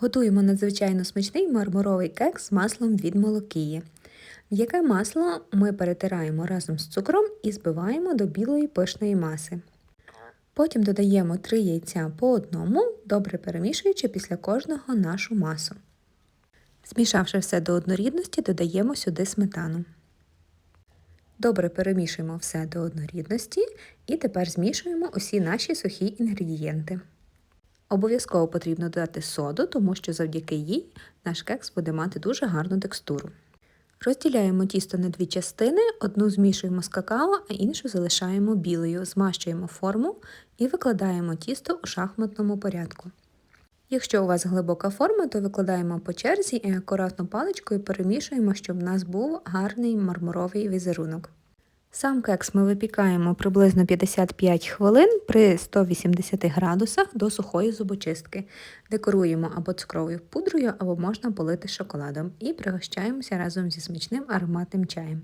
Готуємо надзвичайно смачний мармуровий кекс з маслом від молокії. М'яке масло ми перетираємо разом з цукром і збиваємо до білої пишної маси. Потім додаємо 3 яйця по одному, добре перемішуючи після кожного нашу масу. Змішавши все до однорідності, додаємо сюди сметану. Добре перемішуємо все до однорідності і тепер змішуємо усі наші сухі інгредієнти. Обов'язково потрібно додати соду, тому що завдяки їй наш кекс буде мати дуже гарну текстуру. Розділяємо тісто на дві частини, одну змішуємо з какао, а іншу залишаємо білою, змащуємо форму і викладаємо тісто у шахматному порядку. Якщо у вас глибока форма, то викладаємо по черзі і акуратно паличкою перемішуємо, щоб у нас був гарний мармуровий візерунок. Сам кекс ми випікаємо приблизно 55 хвилин при 180 градусах до сухої зубочистки. Декоруємо або цукровою пудрою, або можна полити шоколадом і пригощаємося разом зі смачним ароматним чаєм.